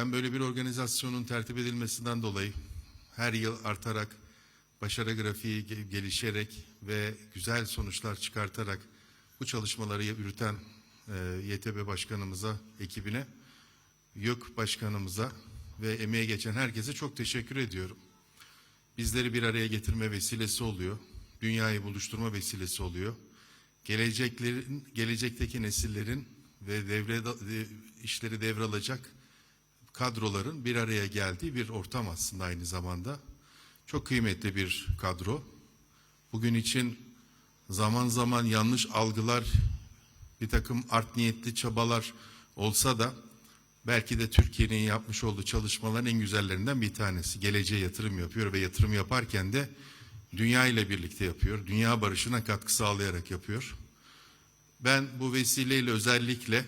Ben böyle bir organizasyonun tertip edilmesinden dolayı her yıl artarak, başarı grafiği ge- gelişerek ve güzel sonuçlar çıkartarak bu çalışmaları yürüten e, YTB Başkanımıza, ekibine, YÖK Başkanımıza ve emeğe geçen herkese çok teşekkür ediyorum. Bizleri bir araya getirme vesilesi oluyor. Dünyayı buluşturma vesilesi oluyor. Geleceklerin, gelecekteki nesillerin ve devre de- işleri devralacak kadroların bir araya geldiği bir ortam aslında aynı zamanda. Çok kıymetli bir kadro. Bugün için zaman zaman yanlış algılar, bir takım art niyetli çabalar olsa da belki de Türkiye'nin yapmış olduğu çalışmaların en güzellerinden bir tanesi. Geleceğe yatırım yapıyor ve yatırım yaparken de dünya ile birlikte yapıyor. Dünya barışına katkı sağlayarak yapıyor. Ben bu vesileyle özellikle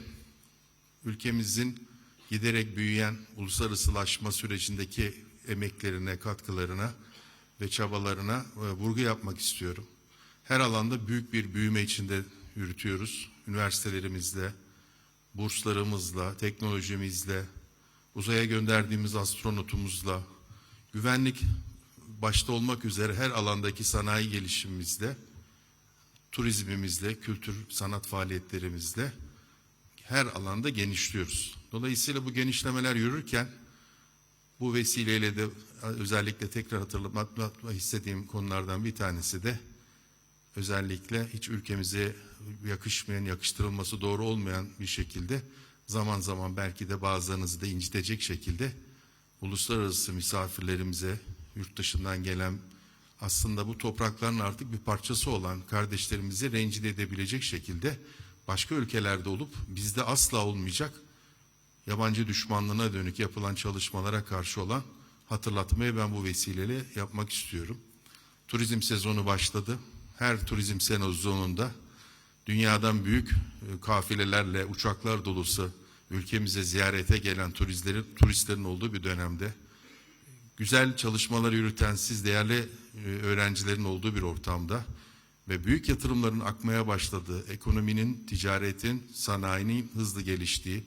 ülkemizin giderek büyüyen uluslararasılaşma sürecindeki emeklerine, katkılarına ve çabalarına e, vurgu yapmak istiyorum. Her alanda büyük bir büyüme içinde yürütüyoruz. Üniversitelerimizle, burslarımızla, teknolojimizle, uzaya gönderdiğimiz astronotumuzla, güvenlik başta olmak üzere her alandaki sanayi gelişimimizle, turizmimizle, kültür, sanat faaliyetlerimizle her alanda genişliyoruz. Dolayısıyla bu genişlemeler yürürken bu vesileyle de özellikle tekrar hatırlatmak istediğim konulardan bir tanesi de özellikle hiç ülkemize yakışmayan, yakıştırılması doğru olmayan bir şekilde zaman zaman belki de bazılarınızı da incitecek şekilde uluslararası misafirlerimize, yurt dışından gelen aslında bu toprakların artık bir parçası olan kardeşlerimizi rencide edebilecek şekilde başka ülkelerde olup bizde asla olmayacak yabancı düşmanlığına dönük yapılan çalışmalara karşı olan hatırlatmayı ben bu vesileyle yapmak istiyorum. Turizm sezonu başladı. Her turizm sezonunda dünyadan büyük e, kafilelerle uçaklar dolusu ülkemize ziyarete gelen turistlerin turistlerin olduğu bir dönemde güzel çalışmalar yürüten siz değerli e, öğrencilerin olduğu bir ortamda ve büyük yatırımların akmaya başladığı, ekonominin, ticaretin, sanayinin hızlı geliştiği,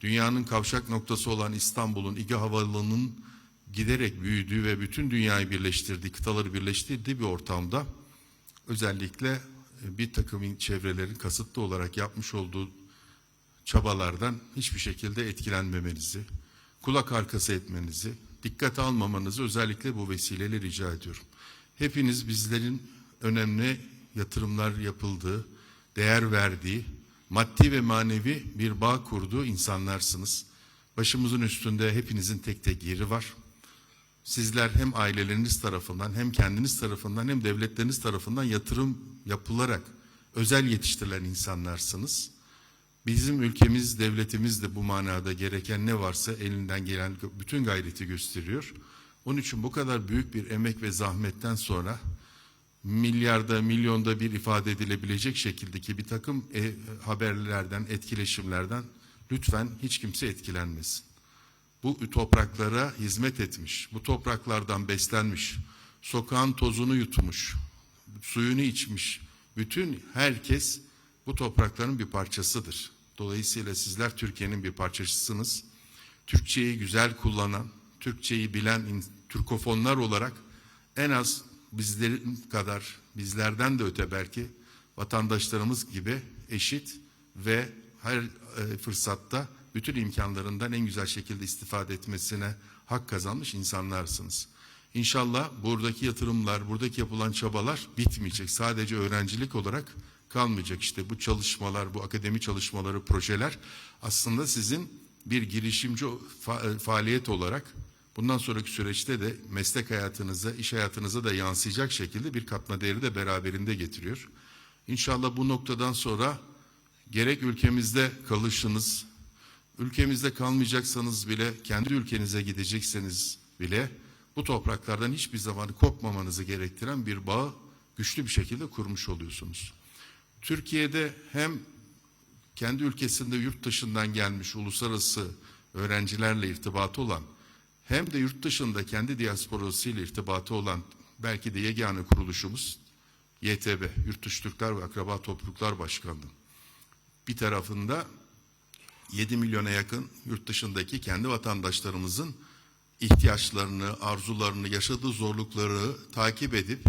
dünyanın kavşak noktası olan İstanbul'un İGA Havalimanı'nın giderek büyüdüğü ve bütün dünyayı birleştirdiği, kıtaları birleştirdiği bir ortamda özellikle e, bir takım çevrelerin kasıtlı olarak yapmış olduğu çabalardan hiçbir şekilde etkilenmemenizi, kulak arkası etmenizi, dikkate almamanızı özellikle bu vesileyle rica ediyorum. Hepiniz bizlerin önemli yatırımlar yapıldığı, değer verdiği, maddi ve manevi bir bağ kurduğu insanlarsınız. Başımızın üstünde hepinizin tek tek yeri var. Sizler hem aileleriniz tarafından hem kendiniz tarafından hem devletleriniz tarafından yatırım yapılarak özel yetiştirilen insanlarsınız. Bizim ülkemiz, devletimiz de bu manada gereken ne varsa elinden gelen bütün gayreti gösteriyor. Onun için bu kadar büyük bir emek ve zahmetten sonra milyarda, milyonda bir ifade edilebilecek şekildeki bir takım e, haberlerden, etkileşimlerden lütfen hiç kimse etkilenmesin. Bu topraklara hizmet etmiş, bu topraklardan beslenmiş, sokağın tozunu yutmuş, suyunu içmiş, bütün herkes bu toprakların bir parçasıdır. Dolayısıyla sizler Türkiye'nin bir parçasısınız. Türkçeyi güzel kullanan, Türkçeyi bilen Türkofonlar olarak en az bizlerin kadar, bizlerden de öte belki vatandaşlarımız gibi eşit ve her e, fırsatta bütün imkanlarından en güzel şekilde istifade etmesine hak kazanmış insanlarsınız. İnşallah buradaki yatırımlar, buradaki yapılan çabalar bitmeyecek. Sadece öğrencilik olarak kalmayacak. İşte bu çalışmalar, bu akademi çalışmaları, projeler aslında sizin bir girişimci fa- e, faaliyet olarak bundan sonraki süreçte de meslek hayatınıza, iş hayatınıza da yansıyacak şekilde bir katma değeri de beraberinde getiriyor. İnşallah bu noktadan sonra gerek ülkemizde kalışınız, ülkemizde kalmayacaksanız bile, kendi ülkenize gidecekseniz bile bu topraklardan hiçbir zaman kopmamanızı gerektiren bir bağı güçlü bir şekilde kurmuş oluyorsunuz. Türkiye'de hem kendi ülkesinde yurt dışından gelmiş uluslararası öğrencilerle irtibatı olan hem de yurt dışında kendi diasporasıyla irtibatı olan belki de yegane kuruluşumuz YTB, Yurt Dışı Türkler ve Akraba Topluluklar Başkanlığı. Bir tarafında 7 milyona yakın yurt dışındaki kendi vatandaşlarımızın ihtiyaçlarını, arzularını, yaşadığı zorlukları takip edip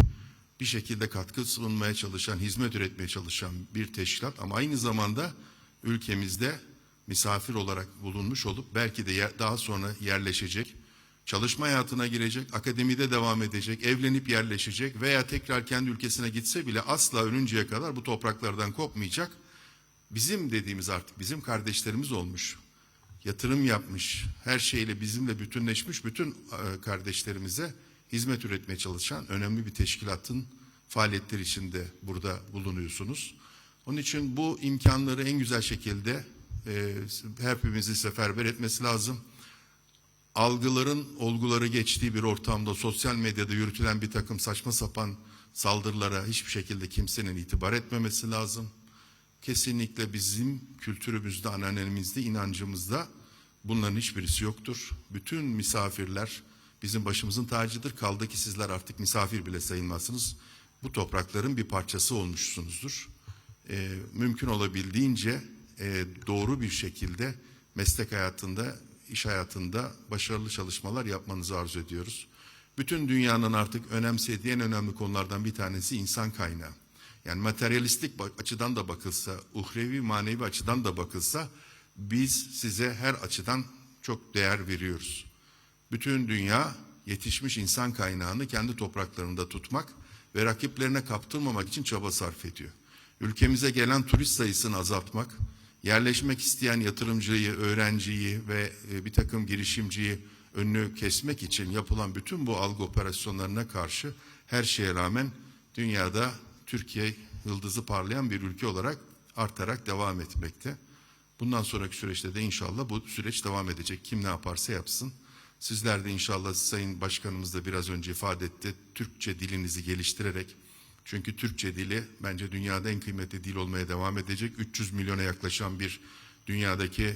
bir şekilde katkı sunmaya çalışan, hizmet üretmeye çalışan bir teşkilat ama aynı zamanda ülkemizde misafir olarak bulunmuş olup belki de daha sonra yerleşecek, çalışma hayatına girecek, akademide devam edecek, evlenip yerleşecek veya tekrar kendi ülkesine gitse bile asla ölünceye kadar bu topraklardan kopmayacak. Bizim dediğimiz artık bizim kardeşlerimiz olmuş. Yatırım yapmış, her şeyle bizimle bütünleşmiş bütün e, kardeşlerimize hizmet üretmeye çalışan önemli bir teşkilatın faaliyetleri içinde burada bulunuyorsunuz. Onun için bu imkanları en güzel şekilde e, hepimizi seferber etmesi lazım algıların olguları geçtiği bir ortamda sosyal medyada yürütülen bir takım saçma sapan saldırılara hiçbir şekilde kimsenin itibar etmemesi lazım. Kesinlikle bizim kültürümüzde, ananemizde, inancımızda bunların hiçbirisi yoktur. Bütün misafirler bizim başımızın tacıdır. Kaldı ki sizler artık misafir bile sayılmazsınız. Bu toprakların bir parçası olmuşsunuzdur. Ee, mümkün olabildiğince e, doğru bir şekilde meslek hayatında, iş hayatında başarılı çalışmalar yapmanızı arzu ediyoruz. Bütün dünyanın artık önemsediği en önemli konulardan bir tanesi insan kaynağı. Yani materyalistik açıdan da bakılsa, uhrevi manevi açıdan da bakılsa biz size her açıdan çok değer veriyoruz. Bütün dünya yetişmiş insan kaynağını kendi topraklarında tutmak ve rakiplerine kaptırmamak için çaba sarf ediyor. Ülkemize gelen turist sayısını azaltmak, yerleşmek isteyen yatırımcıyı, öğrenciyi ve e, bir takım girişimciyi önünü kesmek için yapılan bütün bu algı operasyonlarına karşı her şeye rağmen dünyada Türkiye yıldızı parlayan bir ülke olarak artarak devam etmekte. Bundan sonraki süreçte de inşallah bu süreç devam edecek. Kim ne yaparsa yapsın. Sizler de inşallah Sayın Başkanımız da biraz önce ifade etti. Türkçe dilinizi geliştirerek çünkü Türkçe dili bence dünyada en kıymetli dil olmaya devam edecek. 300 milyona yaklaşan bir dünyadaki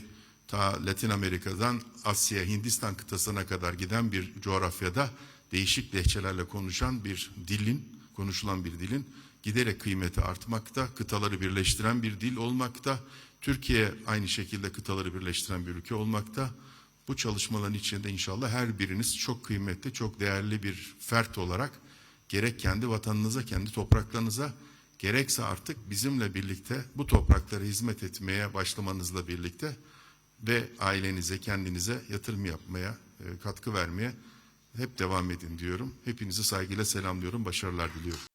ta Latin Amerika'dan Asya, Hindistan kıtasına kadar giden bir coğrafyada değişik lehçelerle konuşan bir dilin, konuşulan bir dilin giderek kıymeti artmakta, kıtaları birleştiren bir dil olmakta. Türkiye aynı şekilde kıtaları birleştiren bir ülke olmakta. Bu çalışmaların içinde inşallah her biriniz çok kıymetli, çok değerli bir fert olarak gerek kendi vatanınıza, kendi topraklarınıza, gerekse artık bizimle birlikte bu topraklara hizmet etmeye başlamanızla birlikte ve ailenize, kendinize yatırım yapmaya, e, katkı vermeye hep devam edin diyorum. Hepinizi saygıyla selamlıyorum, başarılar diliyorum.